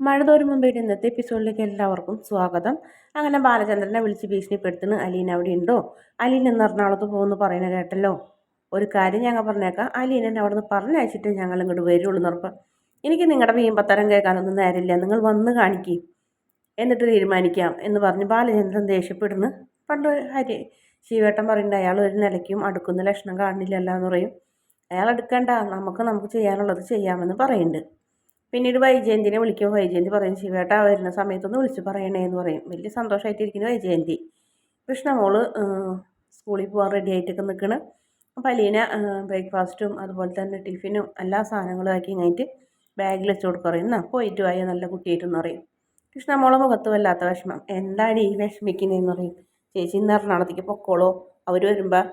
മഴ തോരും മുമ്പേ ഇന്നത്തെ എപ്പിസോഡിലേക്ക് എല്ലാവർക്കും സ്വാഗതം. അങ്ങനെ ബാലചന്ദ്രനെ വിളിച്ച് ഭീഷണിപ്പെടുത്തുന്നു അലീൻ അവിടെ ഉണ്ടോ? അലീൻ ഇന്ന് എറണാകുളത്ത് പോകുന്നു പറയുന്ന കേട്ടല്ലോ. ഒരു കാര്യം ഞങ്ങൾ പറഞ്ഞേക്കാം. അലീൻ എന്നെ അവിടെ നിന്ന് പറഞ്ഞയച്ചിട്ട് ഞങ്ങൾ ഇങ്ങോട്ട് വരുള്ളൂ നിർപ്പ് എനിക്ക് നിങ്ങളുടെ വീമ്പത്തരം കേൾക്കാനൊന്നും നേരമില്ല. നിങ്ങൾ വന്ന് കാണിക്കും. എന്നിട്ട് തീരുമാനിക്കാം എന്ന് പറഞ്ഞ് ബാലചന്ദ്രൻ ദേഷ്യപ്പെടുന്നു. പണ്ട് ഹരി ശിവേട്ടൻ പറയുന്നുണ്ട് അയാൾ ഒരു നിലയ്ക്കും അടുക്കുന്ന ലക്ഷണം കാണില്ലല്ലോ എന്ന് പറയും. അയാൾ എടുക്കേണ്ട നമുക്ക് നമുക്ക് ചെയ്യാനുള്ളത് ചെയ്യാമെന്ന് പറയുന്നുണ്ട്. പിന്നീട് വൈജയന്തിനെ വിളിക്കുമ്പോൾ വൈജയന്തി പറയും ശിവേട്ട വരുന്ന സമയത്തൊന്ന് വിളിച്ച് പറയണേ എന്ന് പറയും. വലിയ സന്തോഷമായിട്ടിരിക്കുന്നു വൈജയന്തി. കൃഷ്ണമോൾ സ്കൂളിൽ പോകാൻ റെഡി ആയിട്ടൊക്കെ നിൽക്കണ് അപ്പോൾ അലീന ബ്രേക്ക്ഫാസ്റ്റും അതുപോലെ തന്നെ ടിഫിനും എല്ലാ സാധനങ്ങളും ആക്കി കഴിഞ്ഞിട്ട് ബാഗിൽ വെച്ച് കൊടുക്കുക പറയും പോയിട്ട് വായ നല്ല കുട്ടിയായിട്ടെന്ന് പറയും. കൃഷ്ണമോളെ മുഖത്ത് വല്ലാത്ത വിഷമം. എന്താണ് ഈ വിഷമിക്കുന്നതെന്ന് പറയും. ചേച്ചി ഇന്ന് എറണാകുളത്തേക്ക് പൊക്കോളോ. അവർ വരുമ്പോൾ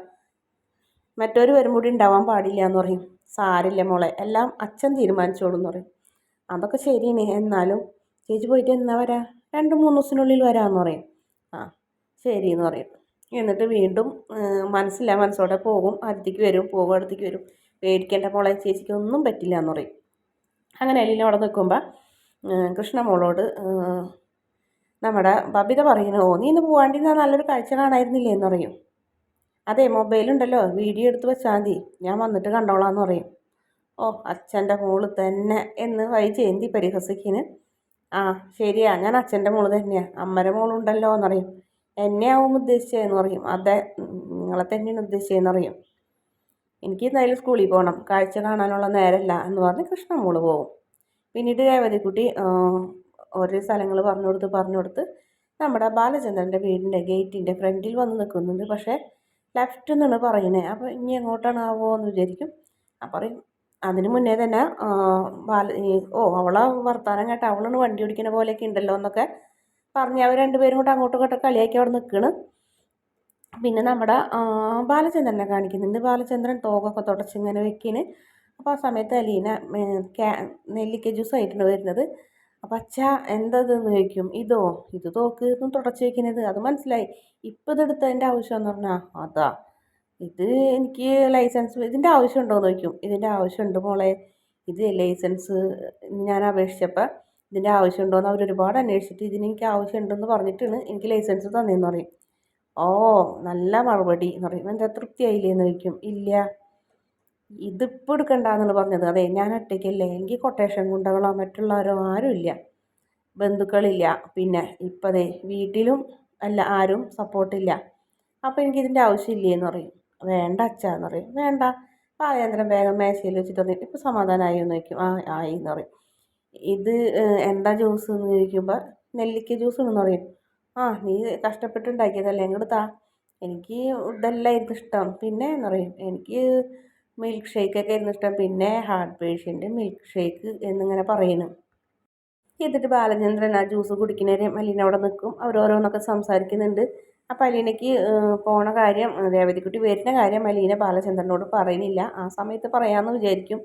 മറ്റൊരു വരുമ്പോൾ ഉണ്ടാവാൻ പാടില്ല എന്ന് പറയും. സാരില്ല മോളെ. എല്ലാം അച്ഛൻ തീരുമാനിച്ചോളൂ എന്ന് പറയും. അതൊക്കെ ശരിയാണ്. എന്നാലും ചേച്ചി പോയിട്ട് എന്നാ വരാ? രണ്ട് മൂന്ന് ദിവസത്തിനുള്ളിൽ വരാമെന്ന് പറയും. ആ ശരി എന്ന് പറയും. എന്നിട്ട് വീണ്ടും മനസ്സില്ല മനസ്സോടെ പോകും. അടുത്തേക്ക് വരും പോകും അടുത്തേക്ക് വരും. പേടിക്കേണ്ട മോളെ ചേച്ചിക്ക് ഒന്നും പറ്റില്ല എന്ന് പറയും. അങ്ങനെ എല്ലാം അവിടെ നിൽക്കുമ്പോൾ കൃഷ്ണ മോളോട് നമ്മുടെ ബബിത പറയുന്നു ഓ നീ ഇന്ന് പോവാണ്ടിരുന്നാൽ നല്ലൊരു കാഴ്ച കാണായിരുന്നില്ലേ എന്ന് പറയും. അതെ മൊബൈലുണ്ടല്ലോ വീഡിയോ എടുത്ത് വെച്ചാൽ മതി. ഞാൻ വന്നിട്ട് കണ്ടോളാം എന്ന് പറയും. ഓ അച്ഛന്റെ മോൾ തന്നെ എന്ന് വൈ വൈജയന്തി പരിഹസിക്കിന് ആ ശരിയാ ഞാൻ അച്ഛന്റെ മോൾ തന്നെയാണ് അമ്മയുടെ മോളുണ്ടല്ലോ എന്നറിയും. എന്നെയാവും ഉദ്ദേശിച്ചതെന്ന് പറയും. അതെ നിങ്ങളെ തന്നെയാണ് ഉദ്ദേശിച്ചതെന്ന് പറയും. എനിക്ക് എന്തായാലും സ്കൂളിൽ പോകണം. കാഴ്ച കാണാനുള്ള നേരമല്ല എന്ന് പറഞ്ഞ് കൃഷ്ണമോൾ പോകും പിന്നീട് രേവതിക്കുട്ടി ഓരോ സ്ഥലങ്ങൾ പറഞ്ഞു കൊടുത്ത് പറഞ്ഞു കൊടുത്ത് നമ്മുടെ ബാലചന്ദ്രന്റെ വീടിന്റെ ഗേറ്റിന്റെ ഫ്രണ്ടിൽ വന്ന് നിൽക്കുന്നുണ്ട്. പക്ഷേ ലെഫ്റ്റ് എന്നാണ് പറയുന്നത്. അപ്പോൾ ഇനി എങ്ങോട്ടാണ് ആവോ എന്ന് വിചാരിക്കും. അപ്പം പറയും അതിന് മുന്നേ തന്നെ ബാല ഓ അവളെ വർത്താനം കേട്ട അവളാണ് വണ്ടി ഓടിക്കുന്ന പോലെയൊക്കെ ഉണ്ടല്ലോ എന്നൊക്കെ പറഞ്ഞ് അവർ രണ്ടുപേരും കൂടെ അങ്ങോട്ടും ഇങ്ങോട്ടും കളിയാക്കി അവിടെ നിൽക്കണം പിന്നെ നമ്മുടെ ബാലചന്ദ്രനെ കാണിക്കുന്നുണ്ട് ബാലചന്ദ്രൻ തോകൊക്കെ തുടച്ചിങ്ങനെ വെക്കിന്. അപ്പോൾ ആ സമയത്ത് അലീന നെല്ലിക്ക ജ്യൂസ് ആയിട്ടാണ് വരുന്നത്. അപ്പം അച്ഛ എന്തതെന്ന് ചോദിക്കും? ഇതോ ഇത് തോക്ക് തുടച്ച് വയ്ക്കുന്നത് അത് മനസ്സിലായി. ഇപ്പം ഇതെടുത്തതിന്റെ ആവശ്യം എന്ന് പറഞ്ഞാൽ അതാ. ഇത് എനിക്ക് ലൈസൻസ് ഇതിന്റെ ആവശ്യമുണ്ടോ എന്ന് ചോദിക്കും. ഇതിന്റെ ആവശ്യമുണ്ട് മോളെ. ഇത് ലൈസൻസ് ഞാൻ അപേക്ഷിച്ചപ്പോൾ ഇതിന്റെ ആവശ്യമുണ്ടോ എന്ന് അവർ ഒരുപാട് അന്വേഷിച്ചിട്ട് ഇതിന് എനിക്ക് ആവശ്യമുണ്ടെന്ന് പറഞ്ഞിട്ടാണ് എനിക്ക് ലൈസൻസ് തന്നതെന്ന് പറയും. ഓ നല്ല മറുപടി എന്ന് പറയും. എന്താ തൃപ്തിയായില്ലേ എന്ന് ചോദിക്കും. ഇല്ല. ഇതിപ്പോൾ എടുക്കണ്ടെന്നാണ് പറഞ്ഞത്. അതെ ഞാൻ ഒറ്റയ്ക്കല്ലേ. എനിക്ക് കൊട്ടേഷൻ ഗുണ്ടകളോ മറ്റുള്ളവരോ ആരുമില്ല ബന്ധുക്കളില്ല. പിന്നെ ഇപ്പതേ വീട്ടിലും അല്ല ആരും സപ്പോർട്ടില്ല അപ്പോൾ എനിക്കിതിന്റെ ആവശ്യമില്ലേ എന്ന് പറയും. വേണ്ട അച്ഛാന്ന് പറയും. വേണ്ട. പാചകേന്ദ്രം വേഗം മേശയിൽ വെച്ചിട്ട് വന്നിട്ട് ഇപ്പോൾ സമാധാനമായി എന്ന് ചോദിക്കും. ആ ആയി എന്ന് പറയും. ഇത് എന്താ ജ്യൂസ് എന്ന് ചോദിക്കുമ്പോൾ നെല്ലിക്ക ജ്യൂസ് എന്ന് പറയും. ആ നീ കഷ്ടപ്പെട്ടുണ്ടാക്കിയതല്ലേ ഇങ്ങോട്ട് താ. എനിക്ക് ഇതല്ലായിരുന്നു ഇഷ്ടം. പിന്നെ എന്ന് പറയും. എനിക്ക് മിൽക്ക് ഷേക്കൊക്കെ ആയിരുന്നു ഇഷ്ടം. പിന്നെ ഹാർട്ട് പേഷ്യന്റ് മിൽക്ക് ഷേക്ക് എന്നിങ്ങനെ പറയുന്നു എന്നിട്ട് ബാലചന്ദ്രൻ ആ ജ്യൂസ് കുടിക്കുന്നവരെ മല്ലിനെ അവിടെ നിൽക്കും അവരോരോന്നൊക്കെ സംസാരിക്കുന്നുണ്ട്. അപ്പം അലീനയ്ക്ക് പോണ കാര്യം രേവതിക്കുട്ടി വരുന്ന കാര്യം അലീന ബാലചന്ദ്രനോട് പറയുന്നില്ല. ആ സമയത്ത് പറയാമെന്ന് വിചാരിക്കും.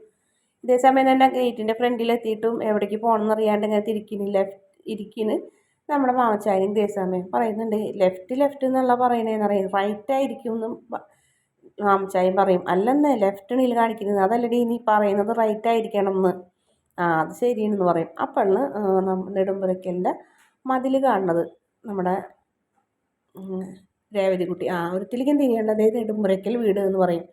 ഇതേ സമയം തന്നെ ഗേറ്റിന്റെ ഫ്രണ്ടിലെത്തിയിട്ടും എവിടേക്ക് പോകണമെന്ന് അറിയാണ്ട് ഇങ്ങനെ തിരിക്കുന്നില്ല ഇരിക്കുന്ന നമ്മുടെ മാമച്ചാരി ഇതേ സമയം പറയുന്നുണ്ട്. ലെഫ്റ്റ് ലെഫ്റ്റ് എന്നുള്ള പറയണേന്ന് അറിയാം. റൈറ്റ് ആയിരിക്കും എന്നും മാമച്ചായും പറയും. അല്ലെന്ന് ലെഫ്റ്റിനിൽ കാണിക്കുന്നത്. അതല്ലടി നീ പറയുന്നത് റൈറ്റ് ആയിരിക്കണം എന്ന് ആ അത് ശരിയെന്ന് പറയും. അപ്പോഴാണ് നെടുമ്പുരയ്ക്കലിന്റെ മതിൽ കാണുന്നത്. നമ്മുടെ രേവതിക്കുട്ടി ആ ഒരിത്തിലേക്കും തിരിയേണ്ട അതായത് നെടുമ്പുരയ്ക്കൽ വീട് എന്ന് പറയും.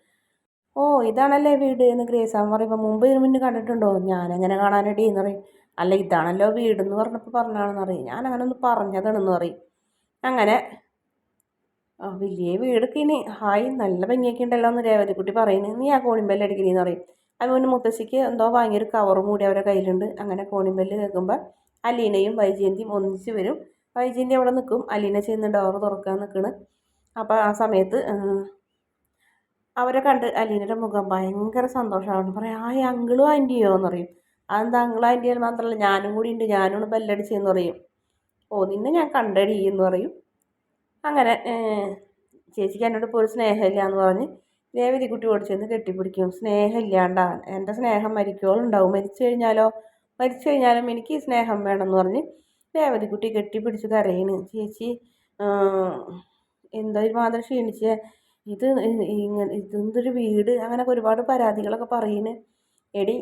ഓ ഇതാണല്ലേ വീട് എന്ന് ഗ്രേസാൻ പറയുമ്പോൾ മുമ്പ് ഇതിന് മുന്നേ കണ്ടിട്ടുണ്ടോ? ഞാനെങ്ങനെ കാണാനടി? എന്ന് പറയും. അല്ല ഇതാണല്ലോ വീട് എന്ന് പറഞ്ഞപ്പോൾ പറഞ്ഞാണെന്ന് പറയും. ഞാൻ അങ്ങനെ ഒന്ന് പറഞ്ഞതാണെന്ന് പറയും. അങ്ങനെ വലിയ വീടൊക്കെ ഇനി. ഹായ് നല്ല ഭംഗിയൊക്കെ ഉണ്ടല്ലോ എന്ന് രേവതിക്കുട്ടി പറയുന്നത് നീ ആ കോണിമ്പല്ല് അടിക്കണേന്ന് പറയും. അതുപോലെ മുത്തശ്ശിക്ക് എന്തോ വാങ്ങിയൊരു കവറും കൂടി അവരുടെ കയ്യിലുണ്ട്. അങ്ങനെ കോണിമ്പല്ല് കേൾക്കുമ്പോൾ അലീനയും വൈജയന്തിയും ഒന്നിച്ച് വരും. വൈജയന്തി അവിടെ നിൽക്കും അലീന ചെയ്യുന്ന ഡോറ് തുറക്കാൻ നിൽക്കണ് അപ്പോൾ ആ സമയത്ത് അവരെ കണ്ട് അലീനയുടെ മുഖം ഭയങ്കര സന്തോഷമാണ് പറയും ആ അങ്കിളും ആന്റിയോ എന്ന് പറയും. അതെന്താ അങ്കിളും ആന്റിയാൽ മാത്രമല്ല ഞാനും കൂടി ഉണ്ട്. ഞാനും ബെല്ലടിച്ചെന്ന് പറയും. ഓ നിന്നെ ഞാൻ കണ്ടടി എന്ന് പറയും. അങ്ങനെ ചേച്ചിക്ക് എന്നോട് ഇപ്പോൾ ഒരു സ്നേഹമില്ല എന്ന് പറഞ്ഞ് രേവതി കുട്ടി ഓടിച്ചെന്ന് കെട്ടിപ്പിടിക്കും. സ്നേഹമില്ലാണ്ടാ. എന്റെ സ്നേഹം മരിക്കോളുണ്ടാവും മരിച്ചു കഴിഞ്ഞാലോ? മരിച്ചു കഴിഞ്ഞാലും എനിക്ക് സ്നേഹം വേണമെന്ന് പറഞ്ഞ് രേവതി കുട്ടി കെട്ടിപ്പിടിച്ച് കരയണ്. ചേച്ചി എന്താ മാത്രം ക്ഷീണിച്ച്? ഇത് ഇങ്ങനെ ഇതെന്തൊരു വീട്? അങ്ങനെയൊക്കെ ഒരുപാട് പരാതികളൊക്കെ പറയുന്നു എടി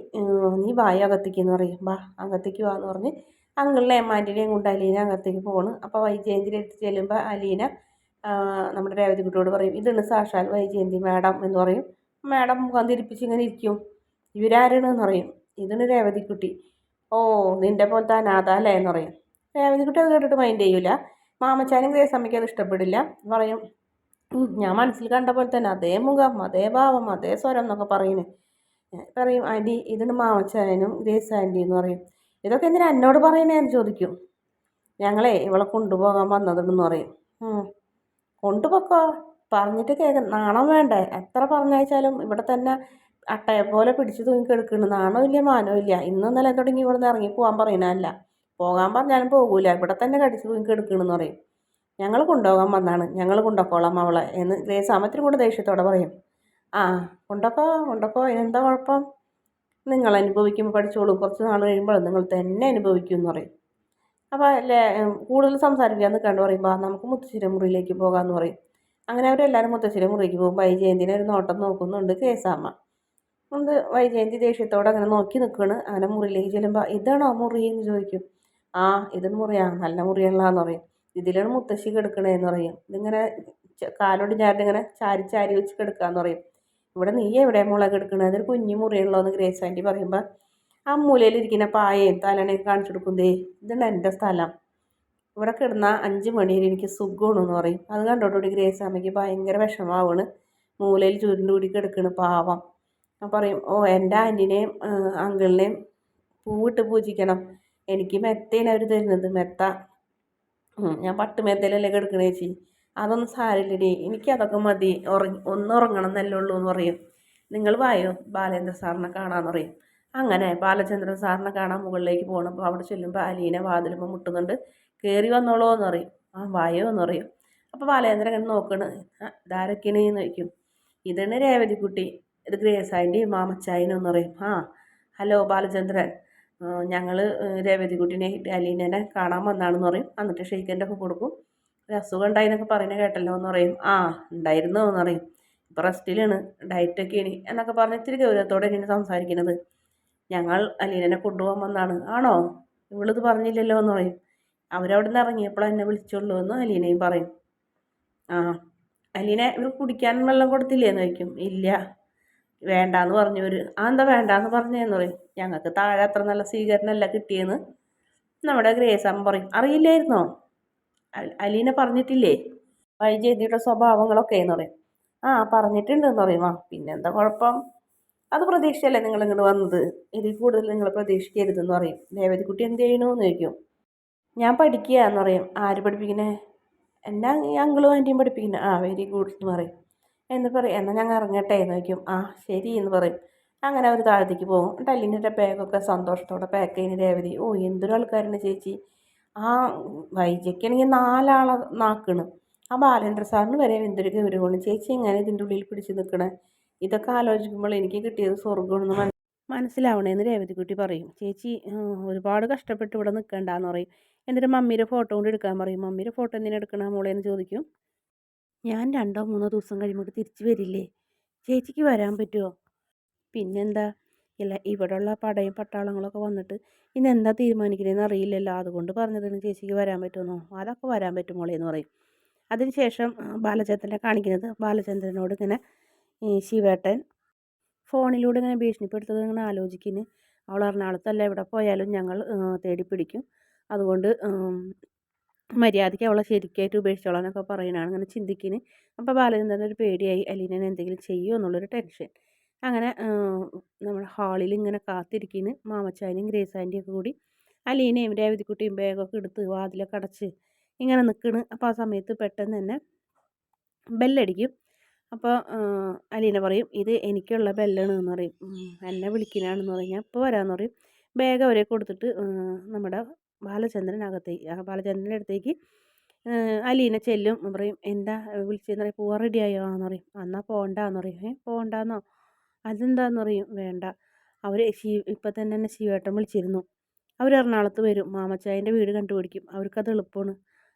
നീ വായ അകത്തേക്ക് എന്ന് പറയും. ബാ അകത്തേക്ക് വാ എന്ന് പറഞ്ഞ് അങ്കിളിനെയും ആന്റിനെയും കൊണ്ട് അലീന അകത്തേക്ക് പോകണം അപ്പോൾ വൈജയന്തിന്റെ അടുത്ത് ചെല്ലുമ്പോൾ അലീന നമ്മുടെ രേവതി കുട്ടിയോട് പറയും ഇതാണ് സാക്ഷാൽ വൈജയന്തി മാഡം എന്ന് പറയും. മാഡം മുഖം തിരിപ്പിച്ച് ഇങ്ങനെ ഇരിക്കും. ഇവരാരാണ്? പറയും. ഇതാണ് രേവതി കുട്ടി. ഓ നിന്റെ പോലത്തെ അനാഥ അല്ലേ? എന്ന് പറയും. രേവതി കുട്ടി അത് കേട്ടിട്ട് മൈൻഡ് ചെയ്യൂല. മാമച്ചാനും ഗ്രേസമ്മയ്ക്ക് അത് ഇഷ്ടപ്പെടില്ല. പറയും ഞാൻ മനസ്സിൽ കണ്ട പോലെ തന്നെ അതേ മുഖം അതേ ഭാവം അതേ സ്വരം എന്നൊക്കെ പറയുന്നു പറയും ആന്റി ഇതുണ്ട് മാമച്ചാനും ഗ്രേസ് ആന്റി എന്ന് പറയും. ഇതൊക്കെ എന്തിനാ എന്നോട് പറയണേന്ന് ചോദിക്കും. ഞങ്ങളെ ഇവളെ കൊണ്ടുപോകാൻ വന്നതെന്ന് പറയും. "ഉം, കൊണ്ടുപോക്കോ? പറഞ്ഞിട്ട് കേൾക്ക നാണം വേണ്ടേ? എത്ര പറഞ്ഞയച്ചാലും ഇവിടെ തന്നെ അട്ടയെ പോലെ പിടിച്ച് തൂങ്ങി നാണമില്ല മാനവും ഇല്ല. ഇന്നലെ തുടങ്ങി ഇവിടെ നിന്ന് ഇറങ്ങി പോകാൻ പറയുന്നതല്ല പോകാൻ പറഞ്ഞാലും പോകൂല. ഇവിടെ തന്നെ കടിച്ച് തൂങ്ങി കിടക്കണെന്ന് പറയും. ഞങ്ങൾ കൊണ്ടുപോകാൻ വന്നാണ്. ഞങ്ങൾ കൊണ്ടുപോക്കോളാം അവളെ എന്ന് ഗ്രേസ് അമ്മത്തിനും കൂടെ ദേഷ്യത്തോടെ പറയും. ആ കൊണ്ടപ്പോ കൊണ്ടപ്പോ. എന്താ കുഴപ്പം? നിങ്ങൾ അനുഭവിക്കുമ്പോൾ പഠിച്ചോളൂ. കുറച്ച് നാൾ കഴിയുമ്പോൾ നിങ്ങൾ തന്നെ അനുഭവിക്കും എന്ന് പറയും. അപ്പോൾ അല്ലേ കൂടുതൽ സംസാരിക്കാൻ നിൽക്കാണ്ട് പറയുമ്പോൾ "ആ, നമുക്ക് മുത്തശ്ശിയുടെ മുറിയിലേക്ക് പോകാമെന്ന് പറയും. അങ്ങനെ അവരെല്ലാവരും മുത്തശ്ശിയുടെ മുറിയിലേക്ക് പോകും. വൈജയന്തിനെ ഒരു നോട്ടം നോക്കുന്നുണ്ട് കേസാമ്മ ഉണ്ട്. വൈജയന്തി ദേഷ്യത്തോടെ അങ്ങനെ നോക്കി നിൽക്കുകയാണ് അങ്ങനെ മുറിയിലേക്ക് ചെല്ലുമ്പോൾ ഇതാണോ മുറി? എന്ന് ചോദിക്കും. ആ ഇത് മുറിയാ നല്ല മുറിയുള്ളതെന്ന് പറയും. ഇതിലാണ് മുത്തശ്ശി കിടക്കണേന്ന് പറയും. ഇതിങ്ങനെ ച- കാലോട് ചാരി ഇങ്ങനെ ചാരി ചാരി വെച്ച് കിടക്കാന്ന് പറയും. ഇവിടെ നീ എവിടെ മുളക് കിടക്കണത് അതൊരു കുഞ്ഞു മുറിയുള്ളതെന്ന് ഗ്രേസ് ആന്റി പറയുമ്പോൾ ആ മൂലയിലിരിക്കുന്ന പായയും തലണയൊക്കെ കാണിച്ചു കൊടുക്കും ദേ ഇതാണ് എന്റെ സ്ഥലം. ഇവിടെ കിടന്ന അഞ്ച് മണിയിൽ എനിക്ക് സുഖമാണെന്ന് പറയും. അത് കണ്ടോടുകൂടി ഗ്രേസ് അമ്മയ്ക്ക് ഭയങ്കര വിഷമാവാണ് മൂലയിൽ ചുരുണ്ട് കൂടി കിടക്കണ് പാവം. ഞാൻ പറയും ഓ എന്റെ ആന്റിനെയും അങ്കിളിനെയും പൂവിട്ട് പൂജിക്കണം. എനിക്ക് മെത്തയാണ് അവർ തരുന്നത് മെത്ത. ഞാൻ പട്ട് മെത്തയിലല്ലേ കിടക്കണ ചേച്ചി? അതൊന്നും സാരില്ലടി എനിക്കതൊക്കെ മതി. ഉറങ്ങി ഒന്ന് ഉറങ്ങണം എന്നല്ലേ ഉള്ളൂ എന്ന് പറയും. നിങ്ങൾ വായോ? ബാലേന്ദ്ര സാറിനെ കാണാമെന്ന് പറയും. അങ്ങനെ ബാലചന്ദ്രൻ സാറിനെ കാണാൻ മുകളിലേക്ക് പോകണം അപ്പോൾ അവിടെ ചെല്ലുമ്പോൾ അലീനെ വാതിലുമ്പോൾ മുട്ടുന്നുണ്ട്. കയറി വന്നോളോ എന്ന് പറയും. ആ വായോ എന്ന് പറയും. അപ്പോൾ ബാലേന്ദ്രൻ കണ്ട് നോക്കണ്. "ആ, ഇതാരൊക്കെയാണ് എന്ന് ചോദിക്കും. ഇതാണ് രേവതിക്കുട്ടി. ഇത് ഗ്രേസായിന്റെയും മാമച്ചായനും എന്ന് പറയും. ആ ഹലോ ബാലചന്ദ്രൻ. ഞങ്ങൾ രേവതിക്കുട്ടിനെ അലീനേനെ കാണാൻ വന്നാണെന്ന് പറയും. എന്നിട്ട് ഷെയ്ക്കന്റെ ഒക്കെ കൊടുക്കും. ഒരു അസുഖം ഉണ്ടായിന്നൊക്കെ പറയുന്നത് കേട്ടല്ലോ എന്ന് പറയും. ആ ഉണ്ടായിരുന്നു എന്ന് പറയും. ഇപ്പോൾ റെസ്റ്റിലാണ്. ഇനി എന്നൊക്കെ പറഞ്ഞ് ഇത്തിരി ഗൗരവത്തോടെ ഇനി സംസാരിക്കുന്നത് ഞങ്ങൾ അലീനനെ കൊണ്ടുപോകാൻ വന്നാണ്. ആണോ? ഇവളിത് പറഞ്ഞില്ലല്ലോ എന്ന് പറയും. അവരവിടെ നിന്ന് ഇറങ്ങിയപ്പോൾ എന്നെ വിളിച്ചുള്ളൂ എന്ന് അലീനയും പറയും. ആ അലീന ഇവർ കുടിക്കാൻ വെള്ളം കൊടുത്തില്ലേ എന്ന് ചോദിക്കും. ഇല്ല. വേണ്ടാന്ന് പറഞ്ഞു ഒരു ആ എന്താ വേണ്ടാന്ന് പറഞ്ഞതെന്ന് പറയും. ഞങ്ങൾക്ക് താഴെ അത്ര നല്ല സ്വീകരണമല്ല കിട്ടിയെന്ന്. നമ്മുടെ ഗ്രേസ് അമ്മ പറയും അറിയില്ലായിരുന്നോ? അലീനെ പറഞ്ഞിട്ടില്ലേ? വൈജയതിയുടെ സ്വഭാവങ്ങളൊക്കെ എന്ന് പറയും. ആ പറഞ്ഞിട്ടുണ്ടെന്ന് പറയും. ആ പിന്നെന്താ കുഴപ്പം? അത് പ്രതീക്ഷിച്ചല്ലേ നിങ്ങൾ ഇങ്ങോട്ട് വന്നത്? ഇതിൽ കൂടുതൽ നിങ്ങൾ പ്രതീക്ഷിക്കരുതെന്ന് പറയും. രേവതിക്കുട്ടി എന്ത് ചെയ്യണമെന്ന് ചോദിക്കും. ഞാൻ പഠിക്കുക എന്ന് പറയും. ആര് പഠിപ്പിക്കണേ? എന്നാ അങ്കിളും ആന്റിയും പഠിപ്പിക്കണേ. ആ വെരി ഗുഡ് എന്ന് പറയും. എന്ന് പറയും. എന്നാൽ ഞങ്ങൾ ഇറങ്ങട്ടെ എന്ന് വയ്ക്കും ആ ശരി എന്ന് പറയും. അങ്ങനെ അവർ താഴത്തേക്ക് പോകും. ടല്ലിന്റെ ബാഗൊക്കെ സന്തോഷത്തോടെ പാക്ക് ചെയ്യുന്ന രേവതി. ഓ എന്തൊരു ആൾക്കാരുണ്ട് ചേച്ചി. ആ വൈജയ്ക്കാണെങ്കിൽ നാലാളെ നാക്കണ്. ആ ബാലേന്ദ്ര സാറിന് വരെ എന്തൊരു ഗൗരവമാണ്. ചേച്ചി എങ്ങനെ ഇതിന്റെ ഉള്ളിൽ പിടിച്ച് നിൽക്കണേ ഇതൊക്കെ ആലോചിക്കുമ്പോൾ എനിക്ക് കിട്ടിയത് സ്വർഗമാണെന്ന് മന മനസ്സിലാവണേന്ന് രേവതിക്കുട്ടി പറയും. ചേച്ചി ഒരുപാട് കഷ്ടപ്പെട്ട് ഇവിടെ നിൽക്കണ്ടെന്ന് പറയും. എന്നിട്ട് മമ്മിയുടെ ഫോട്ടോ കൊണ്ട് എടുക്കാൻ പറയും. മമ്മിയുടെ ഫോട്ടോ എന്തിനാ എടുക്കണ മോളെ? എന്ന് ചോദിക്കും. ഞാൻ രണ്ടോ മൂന്നോ ദിവസം കഴിയുമ്പോൾ തിരിച്ചു വരില്ലേ? ചേച്ചിക്ക് വരാൻ പറ്റുമോ പിന്നെന്താ? ഇല്ല ഇവിടെയുള്ള പടയും പട്ടാളങ്ങളൊക്കെ വന്നിട്ട് ഇന്ന് എന്താ തീരുമാനിക്കണേന്ന് അറിയില്ലല്ലോ. അതുകൊണ്ട് പറഞ്ഞതാണ് ചേച്ചിക്ക് വരാൻ പറ്റുമെന്നോ അതൊക്കെ വരാൻ പറ്റും മോളെ എന്ന് പറയും. അതിനുശേഷം ബാലചന്ദ്രനെ കാണിക്കുന്നത് ബാലചന്ദ്രനോട് ഇങ്ങനെ ശിവേട്ടൻ ഫോണിലൂടെ ഇങ്ങനെ ഭീഷണിപ്പെടുത്തത് ഇങ്ങനെ ആലോചിക്കുന്നു അവൾ എറണാകുളത്തല്ല എവിടെ പോയാലും ഞങ്ങൾ തേടി പിടിക്കും അതുകൊണ്ട് മര്യാദയ്ക്ക് അവളെ ശരിക്കായിട്ട് ഉപേക്ഷിച്ചോളാനൊക്കെ പറയുന്നതാണ് അങ്ങനെ ചിന്തിക്കുന്നു അപ്പോൾ ബാലചന്ദ്രൻ ഒരു പേടിയായി അലീനെ എന്തെങ്കിലും ചെയ്യുമോ എന്നുള്ളൊരു ടെൻഷൻ. അങ്ങനെ നമ്മൾ ഹാളിൽ ഇങ്ങനെ കാത്തിരിക്കുന്നു മാമച്ചായനും ഗ്രേസ് ആന്റിയും ഒക്കെ കൂടി. അലീനയും രേവതിക്കുട്ടിയും ബാഗൊക്കെ എടുത്ത് വാതിലൊക്കെ അടച്ച് ഇങ്ങനെ നിൽക്കണ് അപ്പോൾ ആ സമയത്ത് പെട്ടെന്ന് തന്നെ ബെല്ലടിക്കും. അപ്പോൾ അലീന പറയും ഇത് എനിക്കുള്ള ബെല്ലാണ് എന്ന് പറയും എന്നെ വിളിക്കുന്നതാണെന്ന് പറയും. ഞാൻ ഇപ്പോൾ വരാമെന്ന് പറയും. ബാഗ് അവരെ കൊടുത്തിട്ട് നമ്മുടെ ആ ബാലചന്ദ്രന്റെ അടുത്തേക്ക് അലീന ചെല്ലും. പറയും എന്താ വിളിച്ചതെന്ന് പറയും പോവാൻ ആയോ എന്ന് പറയും. എന്നാൽ പോകണ്ടാന്ന് പറയും. ഏ പോകണ്ടെന്നോ അതെന്താന്ന്? പറയും. വേണ്ട. അവർ ശി ഇപ്പം തന്നെ എന്നെ ശിവേട്ടൻ വിളിച്ചിരുന്നു. അവർ എറണാകുളത്ത് വരും. മാമച്ചായന്റെ വീട് കണ്ടുപിടിക്കും. അവർക്കത് എളുപ്പമാണ്.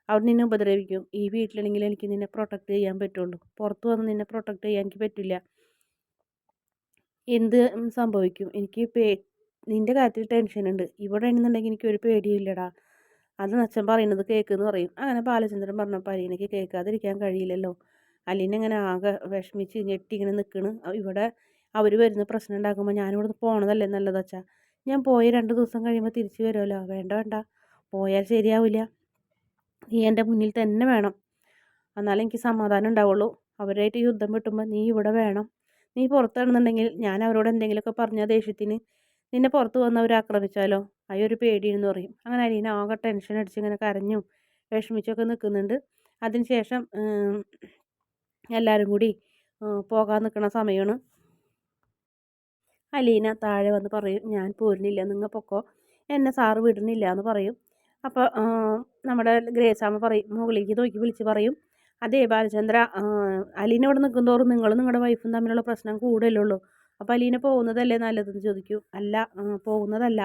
അവർ നിന്നെ ഉപദ്രവിക്കും. ഈ വീട്ടിലാണെങ്കിൽ എനിക്ക് നിന്നെ പ്രൊട്ടക്റ്റ് ചെയ്യാൻ പറ്റുള്ളൂ. പുറത്ത് വന്ന് നിന്നെ പ്രൊട്ടക്റ്റ് ചെയ്യാൻ എനിക്ക് പറ്റില്ല. എന്ത് സംഭവിക്കും? എനിക്ക് പേ നിന്റെ കാര്യത്തിൽ ടെൻഷനുണ്ട് ഇവിടെ എണ്ണുന്നുണ്ടെങ്കിൽ എനിക്ക് ഒരു പേടിയില്ലടാ അത് അച്ഛൻ പറയുന്നത് കേൾക്കെന്ന് പറയും. അങ്ങനെ ബാലചന്ദ്രൻ പറഞ്ഞപ്പോൾ അലീനയ്ക്ക് കേൾക്കാതിരിക്കാൻ കഴിയില്ലല്ലോ. അലീന ഇങ്ങനെ ആകെ വിഷമിച്ച് ഞെട്ടി ഇങ്ങനെ നിൽക്കണ് ഇവിടെ അവർ വരുന്ന പ്രശ്നം ഉണ്ടാക്കുമ്പോൾ ഞാനിവിടെ പോണതല്ലേ നല്ലതച്ചാ ഞാൻ പോയി രണ്ട് ദിവസം കഴിയുമ്പോൾ തിരിച്ചു വരുമല്ലോ. വേണ്ട വേണ്ട. പോയാൽ ശരിയാവില്ല. നീ എന്റെ മുന്നിൽ തന്നെ വേണം. എന്നാലും എനിക്ക് സമാധാനം ഉണ്ടാവുള്ളൂ. അവരായിട്ട് യുദ്ധം വെട്ടുമ്പോൾ നീ ഇവിടെ വേണം. നീ പുറത്താണെന്നുണ്ടെങ്കിൽ ഞാൻ അവരോട് എന്തെങ്കിലുമൊക്കെ പറഞ്ഞ ദേഷ്യത്തിന് നിന്നെ പുറത്ത് വന്നവർ ആക്രമിച്ചാലോ? അയ്യൊരു പേടിയെന്ന് പറയും. അങ്ങനെ അലീന ആകെ ടെൻഷൻ അടിച്ച് ഇങ്ങനെ കരഞ്ഞും വിഷമിച്ചൊക്കെ നിൽക്കുന്നുണ്ട് അതിനുശേഷം എല്ലാവരും കൂടി പോകാൻ നിൽക്കുന്ന സമയമാണ് അലീന താഴെ വന്ന് പറയും ഞാൻ പോരുന്നില്ല നിങ്ങൾ പൊക്കോ? എന്നെ സാറ് വിടുന്നില്ല എന്ന് പറയും. അപ്പോൾ നമ്മുടെ ഗ്രേസാമ്മ പറയും മുകളിലേക്ക് നോക്കി വിളിച്ച് പറയും അതേ ബാലചന്ദ്ര അലീന ഇവിടെ നിൽക്കുന്തോറും നിങ്ങൾ നിങ്ങളുടെ വൈഫും തമ്മിലുള്ള പ്രശ്നം കൂടുതലുള്ളൂ അപ്പോൾ അലീന പോകുന്നതല്ലേ നല്ലതെന്ന് ചോദിക്കും. അല്ല പോകുന്നതല്ല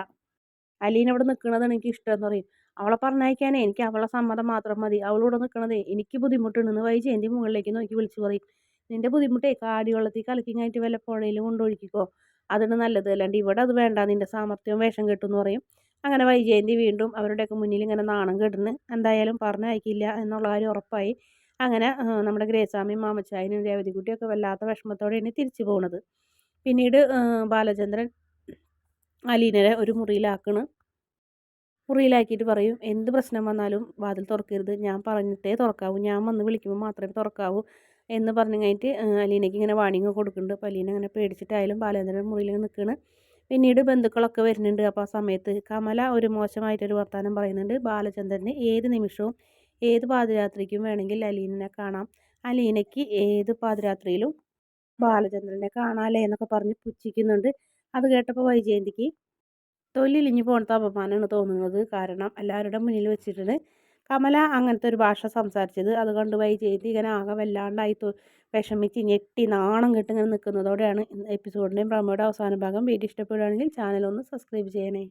അലീന ഇവിടെ നിൽക്കുന്നതാണ് എനിക്ക് ഇഷ്ടമെന്ന് പറയും. അവളെ പറഞ്ഞയക്കാനേ എനിക്ക് അവളെ സമ്മതം മാത്രം മതി. അവളിവിടെ നിൽക്കണതേ എനിക്ക് ബുദ്ധിമുട്ടുണ്ടെന്ന് വൈജയന്തി മുകളിലേക്ക് നോക്കി വിളിച്ചു പറയും. നിന്റെ ബുദ്ധിമുട്ടേ കാടിവെള്ളത്തിൽ കലക്കി കഴിഞ്ഞിട്ട് വല്ല പുഴയിൽ കൊണ്ടൊഴിക്കോ അതാണ് നല്ലത്. അല്ലാണ്ട് ഇവിടെ അത് വേണ്ട. നിന്റെ സാമർത്ഥ്യം വേഷം കെട്ടുമെന്ന് പറയും. അങ്ങനെ വൈജയന്തി വീണ്ടും അവരുടെയൊക്കെ മുന്നിൽ ഇങ്ങനെ നാണം കെടുന്ന് എന്തായാലും പറഞ്ഞയക്കില്ല എന്നുള്ള കാര്യം ഉറപ്പായി. അങ്ങനെ നമ്മുടെ ഗ്രേസ്വാമിയും മാമച്ചായനും രേവതിക്കുട്ടിയൊക്കെ വല്ലാത്ത വിഷമത്തോടെയാണ് തിരിച്ചു പോകുന്നത് പിന്നീട് ബാലചന്ദ്രൻ അലീനരെ ഒരു മുറിയിലാക്കണ്. മുറിയിലാക്കിയിട്ട് പറയും എന്ത് പ്രശ്നം വന്നാലും വാതിൽ തുറക്കരുത്. ഞാൻ പറഞ്ഞിട്ടേ തുറക്കാവൂ. ഞാൻ വന്ന് വിളിക്കുമ്പോൾ മാത്രമേ തുറക്കാവൂ. എന്ന് പറഞ്ഞു കഴിഞ്ഞിട്ട് അലീനയ്ക്ക് ഇങ്ങനെ വാണിങ് കൊടുക്കുന്നുണ്ട്. അപ്പോൾ അലീന അങ്ങനെ പേടിച്ചിട്ടായാലും ബാലചന്ദ്രൻ മുറിയിൽ നിൽക്കുകയാണ് പിന്നീട് ബന്ധുക്കളൊക്കെ വരുന്നുണ്ട്. അപ്പോൾ ആ സമയത്ത് കമല ഒരു മോശമായിട്ടൊരു വർത്തമാനം പറയുന്നുണ്ട്. ബാലചന്ദ്രന് ഏത് നിമിഷവും ഏത് പാതിരാത്രിക്കും വേണമെങ്കിൽ അലീനെ കാണാം. അലീനയ്ക്ക് ഏത് പാതിരാത്രിയിലും ബാലചന്ദ്രനെ കാണാലേ എന്നൊക്കെ പറഞ്ഞ് പുച്ഛിക്കുന്നുണ്ട്. അത് കേട്ടപ്പോൾ വൈജയന്തിക്ക് തൊല്ലിലിഞ്ഞു പോണത്തെ അപമാനമാണ് തോന്നുന്നത്. കാരണം എല്ലാവരുടെ മുന്നിൽ വെച്ചിട്ടുണ്ട് കമല അങ്ങനത്തെ ഒരു ഭാഷ സംസാരിച്ചത്. അതുകൊണ്ട് വൈജയന്തി ഇങ്ങനെ ആകെ വല്ലാണ്ടായി വിഷമിച്ച് ഞെട്ടി നാണം കെട്ട് ഇങ്ങനെ നിൽക്കുന്നതോടെയാണ് എപ്പിസോഡിന്റെയും പ്രമോയുടെ അവസാന ഭാഗം. വീഡിയോ ഇഷ്ടപ്പെടുകയാണെങ്കിൽ ചാനൽ ഒന്ന് സബ്സ്ക്രൈബ് ചെയ്യണേ.